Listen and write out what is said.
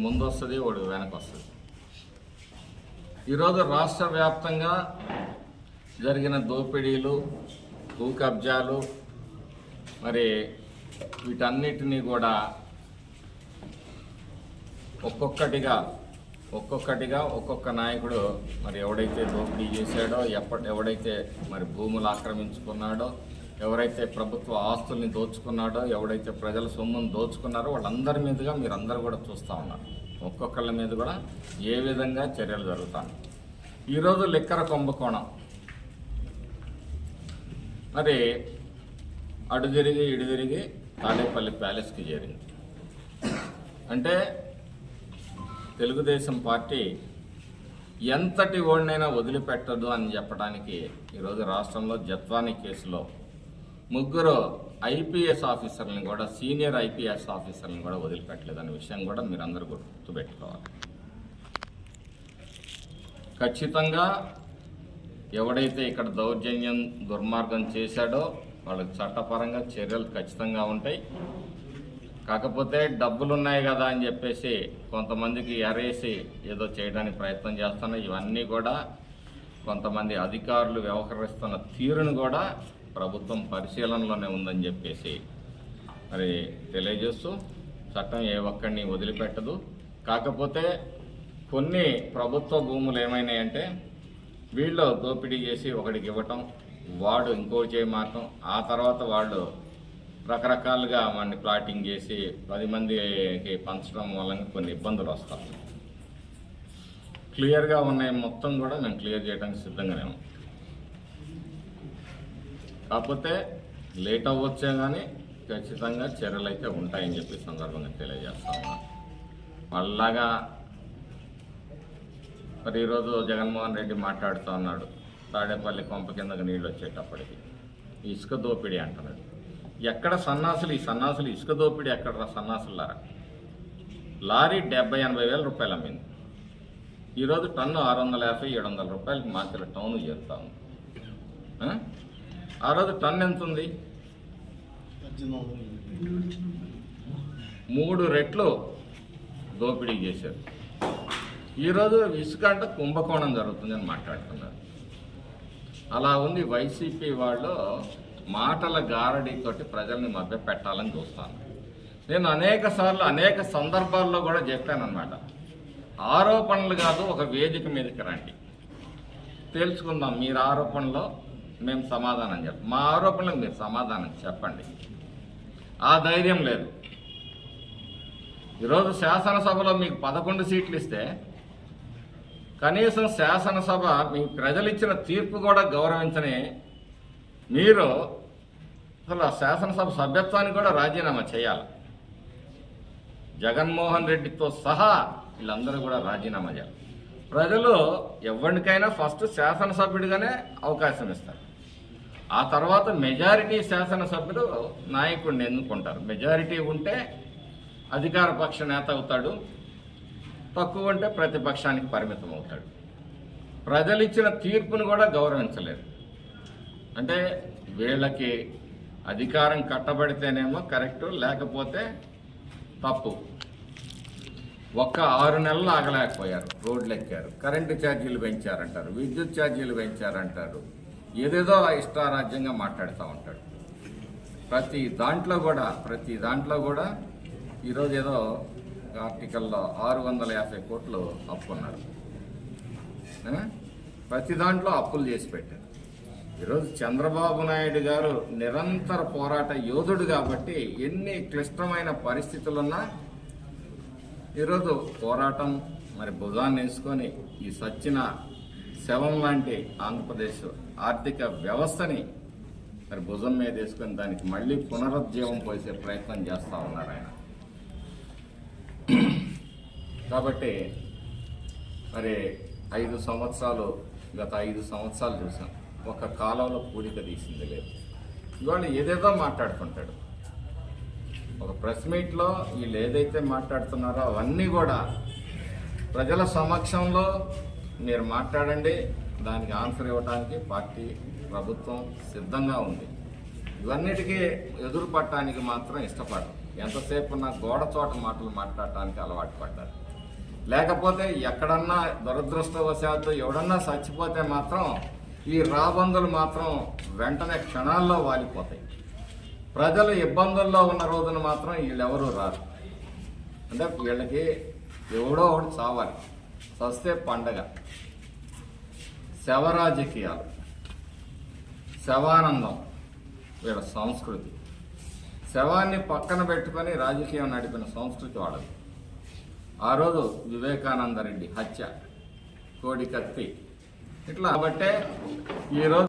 ముందు వస్తుంది ఒకటి వెనక వస్తుంది ఈరోజు రాష్ట్ర వ్యాప్తంగా జరిగిన దోపిడీలు భూ కబ్జాలు మరి వీటన్నిటినీ కూడా ఒక్కొక్కటిగా ఒక్కొక్కటిగా ఒక్కొక్క నాయకుడు మరి ఎవడైతే దోపిడీ చేశాడో ఎప్పటి ఎవడైతే మరి భూములు ఆక్రమించుకున్నాడో ఎవరైతే ప్రభుత్వ ఆస్తుల్ని దోచుకున్నాడో ఎవడైతే ప్రజల సొమ్మును దోచుకున్నారో వాళ్ళందరి మీదుగా మీరందరూ కూడా చూస్తూ ఉన్నారు. ఒక్కొక్కళ్ళ మీద కూడా ఏ విధంగా చర్యలు జరుగుతాయి ఈరోజు లిక్కర కుంభకోణం మరి అడు తిరిగి ఇడు తిరిగి తాడేపల్లి ప్యాలెస్కి చేరింది. అంటే తెలుగుదేశం పార్టీ ఎంతటి ఓడినైనా వదిలిపెట్టదు అని చెప్పడానికి ఈరోజు రాష్ట్రంలో జత్వాని కేసులో ముగ్గురు ఐపీఎస్ ఆఫీసర్లను కూడా సీనియర్ ఐపీఎస్ ఆఫీసర్లను కూడా వదిలిపెట్టలేదనే విషయం కూడా మీరు అందరూ గుర్తుపెట్టుకోవాలి. ఖచ్చితంగా ఎవడైతే ఇక్కడ దౌర్జన్యం దుర్మార్గం చేశాడో వాళ్ళకి చట్టపరంగా చర్యలు ఖచ్చితంగా ఉంటాయి. కాకపోతే డబ్బులు ఉన్నాయి కదా అని చెప్పేసి కొంతమందికి ఎరేసి ఏదో చేయడానికి ప్రయత్నం చేస్తున్నా ఇవన్నీ కూడా కొంతమంది అధికారులు వ్యవహరిస్తున్న తీరును కూడా ప్రభుత్వం పరిశీలనలోనే ఉందని చెప్పేసి మరి తెలియజేస్తూ చట్టం ఏ ఒక్కడిని వదిలిపెట్టదు. కాకపోతే కొన్ని ప్రభుత్వ భూములు ఏమైనాయంటే వీళ్ళు దోపిడీ చేసి ఒకడికి ఇవ్వటం వాడు ఇంకో చేయమాటం ఆ తర్వాత వాళ్ళు రకరకాలుగా వాడిని ప్లాటింగ్ చేసి పది మందికి పంచడం వలన కొన్ని ఇబ్బందులు వస్తాయి. క్లియర్గా ఉన్నాయి మొత్తం కూడా మేము క్లియర్ చేయడానికి సిద్ధంగానే ఉన్నాం. కాకపోతే లేట్ అవ్వచ్చే కానీ ఖచ్చితంగా చర్యలు అయితే ఉంటాయని చెప్పి సందర్భంగా తెలియజేస్తా ఉన్నాను మళ్ళాగా మరి ఈరోజు జగన్మోహన్ రెడ్డి మాట్లాడుతూ ఉన్నాడు. తాడేపల్లి కొంప కిందకి నీళ్ళు వచ్చేటప్పటికి. ఇసుక దోపిడీ అంటున్నాడు. ఎక్కడ సన్నాసులు ఈ సన్నాసులు ఇసుక దోపిడీ ఎక్కడ సన్నాసులారా? లారీ డెబ్బై ఎనభై వేల రూపాయలు అమ్మింది. ఈరోజు టన్ను ఆరు వందల యాభై ఏడు వందల రూపాయలకి మార్కెట్ టౌన్ చేరుతా ఉంది. ఆ? రోజు టన్ ఎంత ఉంది? మూడు రెట్లు దోపిడీ చేశారు. ఈరోజు ఇసుక అంటే కుంభకోణం జరుగుతుందని మాట్లాడుతున్నారు. అలా ఉంది వైసీపీ వాళ్ళు మాటల గారడీతోటి ప్రజల్ని మభ్య పెట్టాలని చూస్తాను నేను అనేక సార్లు అనేక సందర్భాల్లో కూడా చెప్పానమాట ఆరోపణలు కాదు ఒక వేదిక మీదకి రండి. తేల్చుకుందాం మీరు ఆరోపణలో మేము సమాధానం చెప్ప మా ఆరోపణలకు మీరు సమాధానం చెప్పండి. ఆ ధైర్యం లేదు. ఈరోజు శాసనసభలో మీకు పదకొండు సీట్లు ఇస్తే కనీసం శాసనసభ మీ ప్రజలు ఇచ్చిన తీర్పు కూడా గౌరవించని మీరు అసలు ఆ శాసనసభ సభ్యత్వాన్ని కూడా రాజీనామా చేయాలి. జగన్మోహన్ రెడ్డితో సహా వీళ్ళందరూ కూడా రాజీనామా చేయాలి. ప్రజలు ఎవరికైనా ఫస్ట్ శాసనసభ్యుడిగానే అవకాశం ఇస్తారు. ఆ తర్వాత మెజారిటీ శాసనసభ్యులు నాయకుడిని ఎన్నుకుంటారు. మెజారిటీ ఉంటే అధికార పక్ష నేత అవుతాడు తక్కువ ఉంటే ప్రతిపక్షానికి పరిమితం అవుతాడు. ప్రజలు ఇచ్చిన తీర్పును కూడా గౌరవించలేదు అంటే వీళ్ళకి అధికారం కట్టబడితేనేమో కరెక్ట్ లేకపోతే తప్పు. ఒక్క ఆరు నెలలు ఆగలేకపోయారు. రోడ్లు ఎక్కారు కరెంటు ఛార్జీలు పెంచారంటారు. విద్యుత్ ఛార్జీలు పెంచారంటారు. ఏదేదో ఇష్టారాజ్యంగా మాట్లాడుతూ ఉంటాడు. ప్రతి దాంట్లో కూడా ప్రతి దాంట్లో కూడా ఈరోజు ఏదో ఆర్టికల్లో ఆరు వందల యాభై కోట్లు అప్పు ఉన్నారు. ప్రతి దాంట్లో అప్పులు చేసి పెట్టారు. ఈరోజు చంద్రబాబు నాయుడు గారు నిరంతర పోరాట యోధుడు కాబట్టి ఎన్ని క్లిష్టమైన పరిస్థితులున్నా ఈరోజు పోరాటం మరి భుజాన్ని వేసుకొని ఈ సచ్చిన శవం లాంటి ఆంధ్రప్రదేశ్ ఆర్థిక వ్యవస్థని మరి భుజం మీద వేసుకొని దానికి మళ్ళీ పునరుజ్జీవం పోసే ప్రయత్నం చేస్తూ ఉన్నారు ఆయన. కాబట్టి మరి ఐదు సంవత్సరాలు గత ఐదు సంవత్సరాలు చూసాం. ఒక కాలంలో కూడిక తీసింది లేదు. ఇవాళ ఏదేదో మాట్లాడుకుంటాడు. ఒక ప్రెస్ మీట్లో వీళ్ళు ఏదైతే మాట్లాడుతున్నారో అవన్నీ కూడా ప్రజల సమక్షంలో మీరు మాట్లాడండి దానికి ఆన్సర్ ఇవ్వడానికి పార్టీ ప్రభుత్వం సిద్ధంగా ఉంది. ఇవన్నిటికీ ఎదురు పట్టడానికి మాత్రం ఇష్టపడరు. ఎంతసేపు నా గోడ చోట మాటలు మాట్లాడటానికి అలవాటు పడ్డారు. లేకపోతే ఎక్కడన్నా దురదృష్టవశాత్తు ఎవడన్నా చచ్చిపోతే మాత్రం ఈ రాబందులు మాత్రం వెంటనే క్షణాల్లో వాలిపోతాయి. ప్రజలు ఇబ్బందుల్లో ఉన్న రోజున మాత్రం వీళ్ళెవరూ రారు. అంటే వీళ్ళకి ఎవడో ఒకటి చావాలి. సస్తే పండగ. శవరాజకీయాలు. శవానందం. వీళ్ళ సంస్కృతి. శవాన్ని పక్కన పెట్టుకొని రాజకీయం నడిపిన సంస్కృతి వాళ్ళది. ఆ రోజు వివేకానంద రెడ్డి హత్య. కోడి కత్తి. ఇట్లా. కాబట్టే ఈరోజు